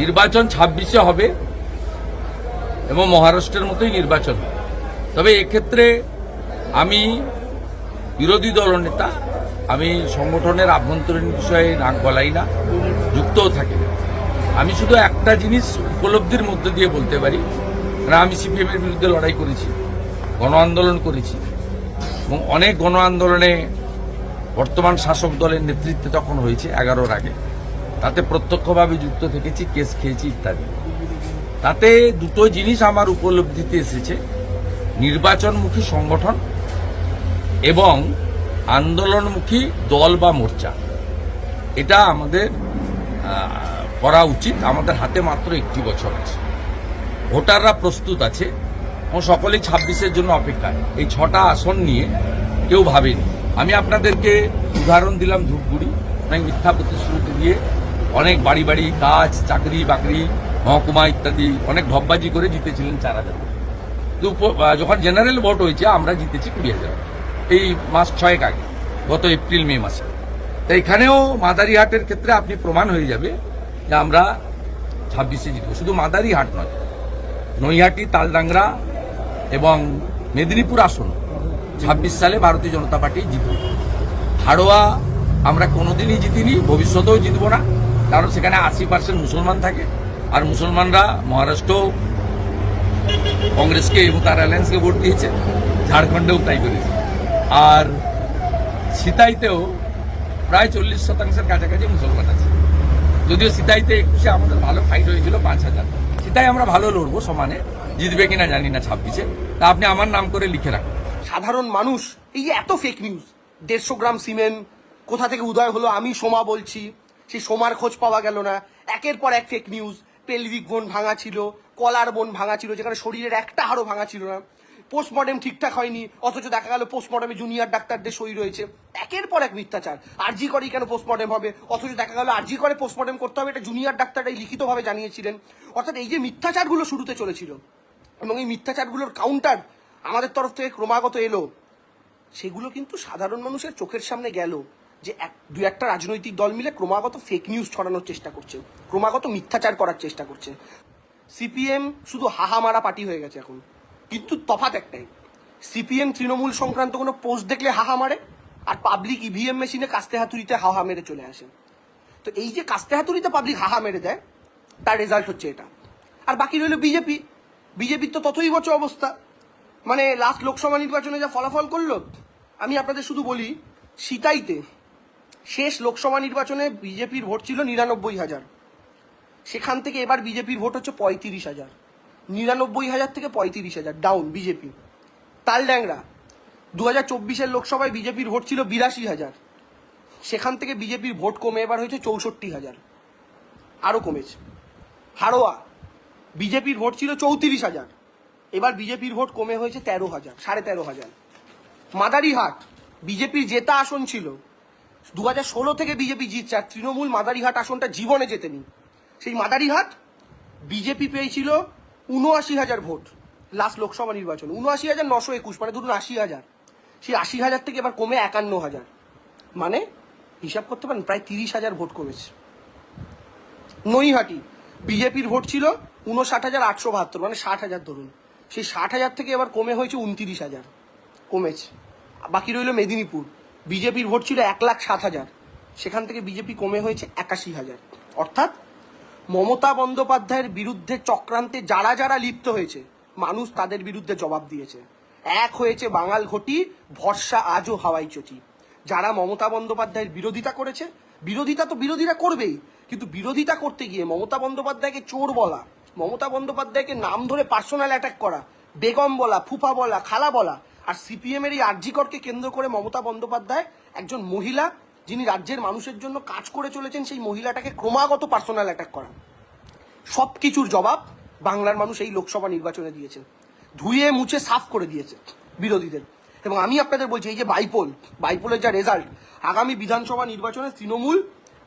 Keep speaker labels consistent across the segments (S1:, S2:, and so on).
S1: নির্বাচন ছাব্বিশে হবে এবং মহারাষ্ট্রের মতোই নির্বাচন। তবে এক্ষেত্রে আমি বিরোধী দলনেতা আমি সংগঠনের আভ্যন্তরীণ বিষয়ে নাক গলাই না, যুক্তও থাকি না আমি শুধু একটা জিনিস উপলব্ধির মধ্যে দিয়ে বলতে পারি কারণ আমি সিপিএম এর বিরুদ্ধে লড়াই করেছি, গণ আন্দোলন করেছি, এবং অনেক গণ আন্দোলনে বর্তমান শাসক দলের নেতৃত্বে তখন হয়েছে এগারোর আগে তাতে প্রত্যক্ষভাবে যুক্ত থেকেছি, কেস খেয়েছি ইত্যাদি। তাতে দুটো জিনিস আমার উপলব্ধিতে এসেছে। নির্বাচনমুখী সংগঠন এবং আন্দোলনমুখী দল বা মোর্চা। এটা আমাদের করা উচিত। আমাদের হাতে মাত্র একটি বছর আছে। ভোটাররা প্রস্তুত আছে। এবং সকলেই ছাব্বিশের জন্য অপেক্ষায়। এই ছটা আসন নিয়ে কেউ ভাবেনি। আমি আপনাদেরকে উদাহরণ দিলাম ধূপগুড়ি। অনেক মিথ্যা প্রতিশ্রুতি দিয়ে অনেক বাড়ি বাড়ি কাজ, চাকরি, বাকরি, মহকুমা ইত্যাদি অনেক ঢপবাজি করে জিতেছিলেন চার হাজার যখন জেনারেল ভোট হয়েছে, আমরা জিতেছি কুড়ি হাজার এই মাস ছয়েক আগে, গত এপ্রিল, মে মাসে। তো এখানেও মাদারিহাটের ক্ষেত্রে আপনি প্রমাণ হয়ে যাবে যে আমরা ছাব্বিশে জিতবো। শুধু মাদারিহাট নয়, নৈহাটি, তালডাংরা এবং মেদিনীপুর আসন ছাব্বিশ সালে ভারতীয় জনতা পার্টি জিতবে। হাড়োয়া আমরা কোনোদিনই জিতিনি, ভবিষ্যতেও জিতব না। কারণ সেখানে আশি পার্সেন্ট মুসলমান থাকে। আর মুসলমানরা মহারাষ্ট্র, কংগ্রেসকে এবং তার অ্যালায়েন্সকে ভোট দিয়েছে। ঝাড়খণ্ডেও তাই করেছে। আর সিতাইতেও প্রায় চল্লিশ শতাংশের কাছাকাছি মুসলমান আছে। যদিও সিতাইতে একুশে আমাদের ভালো ফাইট হয়েছিল, পাঁচ হাজার। সিতাই আমরা ভালো লড়বো সমানে, জিতবে কিনা জানি না ছাব্বিশে। তা আপনি আমার নাম করে লিখে রাখুন।
S2: সাধারণ মানুষ, এই এত ফেক নিউজ দেড়শো গ্রাম সিমেন্ট, কোথা থেকে উদয় হলো আমি সোমা বলছি। সেই সোমার খোঁজ পাওয়া গেল না। একের পর এক ফেক নিউজ পেলভিক বোন ভাঙা ছিল, কলার বোন ভাঙা ছিল, যেখানে শরীরের একটা হাড়ও ভাঙা ছিল না। পোস্টমর্টেম ঠিকঠাক হয়নি, অথচ দেখা গেল পোস্টমর্টেমে জুনিয়র ডাক্তারদের সই রয়েছে। একের পর এক মিথ্যাচার। আরজি করেই কেন পোস্টমর্টেম হবে? অথচ দেখা গেল আরজি করে পোস্টমর্টেম করতে হবে, এটা জুনিয়র ডাক্তাররাই লিখিতভাবে জানিয়েছিলেন। অর্থাৎ এই যে মিথ্যাচারগুলো শুরুতে চলেছিল, এবং এই মিথ্যাচারগুলোর কাউন্টার আমাদের তরফ থেকে ক্রমাগত এলো, সেগুলো কিন্তু সাধারণ মানুষের চোখের সামনে গেল। যে এক দু একটা রাজনৈতিক দল মিলে ক্রমাগত ফেক নিউজ ছড়ানোর চেষ্টা করছে, ক্রমাগত মিথ্যাচার করার চেষ্টা করছে। সিপিএম শুধু হাহা মারা পার্টি হয়ে গেছে এখন। কিন্তু তফাৎ একটাই সিপিএম তৃণমূল সংক্রান্ত কোনো পোস্ট দেখলে হাহা মারে, আর পাবলিক ইভিএম মেশিনে কাস্তে হাতুড়িতে হাহা মেরে চলে আসে। তো এই যে কাস্তে হাতুড়িতে পাবলিক হাহা মেরে দেয়, তার রেজাল্ট হচ্ছে এটা। আর বাকি রইল বিজেপি বিজেপির তো ততই বছর অবস্থা। মানে লাস্ট লোকসভা নির্বাচনে যা ফলাফল করল, আমি আপনাদের শুধু বলি, সিতাইতে শেষ লোকসভা নির্বাচনে বিজেপির ভোট ছিল নিরানব্বই হাজার। সেখান থেকে এবার বিজেপির ভোট হচ্ছে পঁয়ত্রিশ হাজার। নিরানব্বই হাজার থেকে পঁয়ত্রিশ হাজার ডাউন বিজেপি। তালড্যাংরা দু হাজার চব্বিশের লোকসভায় বিজেপির ভোট ছিল বিরাশি হাজার। সেখান থেকে বিজেপির ভোট কমে এবার হয়েছে চৌষট্টি হাজার। আরও কমেছে। হাড়োয়া, বিজেপির ভোট ছিল চৌত্রিশ হাজার। এবার বিজেপির ভোট কমে হয়েছে তেরো হাজার, সাড়ে তেরো হাজার। মাদারিহাট, বিজেপির জেতা আসন ছিল দু হাজার ষোলো থেকে বিজেপি জিতছে, আর তৃণমূল মাদারিহাট আসনটা জীবনে জেতেনি। সেই মাদারিহাট বিজেপি পেয়েছিল উনআশি হাজার ভোট লাস্ট লোকসভা নির্বাচন। উনআশি হাজার নশো একুশ মানে ধরুন আশি হাজার। সেই আশি হাজার থেকে এবার কমে একান্ন হাজার। মানে হিসাব করতে পারেন, প্রায় তিরিশ হাজার ভোট কমেছে। নৈহাটি, বিজেপির ভোট ছিল উনষাট হাজার আটশো বাহাত্তর মানে ষাট হাজার ধরুন। সেই ষাট হাজার থেকে এবার কমে হয়েছে উনতিরিশ হাজার। কমেছে। বাকি রইল মেদিনীপুর। বিজেপির ভোট ছিল এক লাখ সাত হাজার। সেখান থেকে বিজেপি কমে হয়েছে একাশি হাজার। অর্থাৎ মমতা বন্দ্যোপাধ্যায়ের বিরুদ্ধে চক্রান্তে যারা যারা লিপ্ত হয়েছে, মানুষ তাদের বিরুদ্ধে জবাব দিয়েছে। এক হয়েছে বাঙাল ঘটি, ভরসা আজও হাওয়াই চটি। যারা মমতা বন্দ্যোপাধ্যায়ের বিরোধিতা করেছে, বিরোধিতা তো বিরোধীরা করবেই, কিন্তু বিরোধিতা করতে গিয়ে মমতা বন্দ্যোপাধ্যায়কে চোর বলা, মমতা বন্দ্যোপাধ্যায়কে নাম ধরে পার্সোনাল অ্যাটাক করা, বেগম বলা, ফুফা বলা, খালা বলা আর সিপিএম এর এই আর্জিকরকে কেন্দ্র করে মমতা বন্দ্যোপাধ্যায় একজন মহিলা, যিনি রাজ্যের মানুষের জন্য কাজ করে চলেছেন, সেই মহিলাটাকে ক্রমাগত পার্সোনাল অ্যাটাক করা। সব কিছুর জবাব বাংলার মানুষ এই লোকসভা নির্বাচনে দিয়েছেন। ধুয়ে মুছে সাফ করে দিয়েছে বিরোধীদের। এবং আমি আপনাদের বলছি, এই যে বাইপোল, বাইপোলের যা রেজাল্ট আগামী বিধানসভা নির্বাচনে তৃণমূল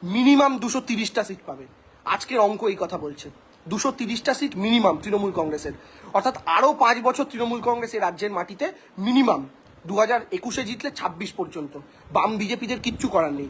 S2: মিনিমাম দুশো তিরিশটা সিট পাবে। আজকের অঙ্ক এই কথা বলছে। দুশো তিরিশটা সিট মিনিমাম তৃণমূল কংগ্রেসের। অর্থাৎ আরও পাঁচ বছর তৃণমূল কংগ্রেস এই রাজ্যের মাটিতে মিনিমাম। দু হাজার একুশে জিতলে ছাব্বিশ পর্যন্ত। বাম বিজেপিদের কিচ্ছু করার নেই।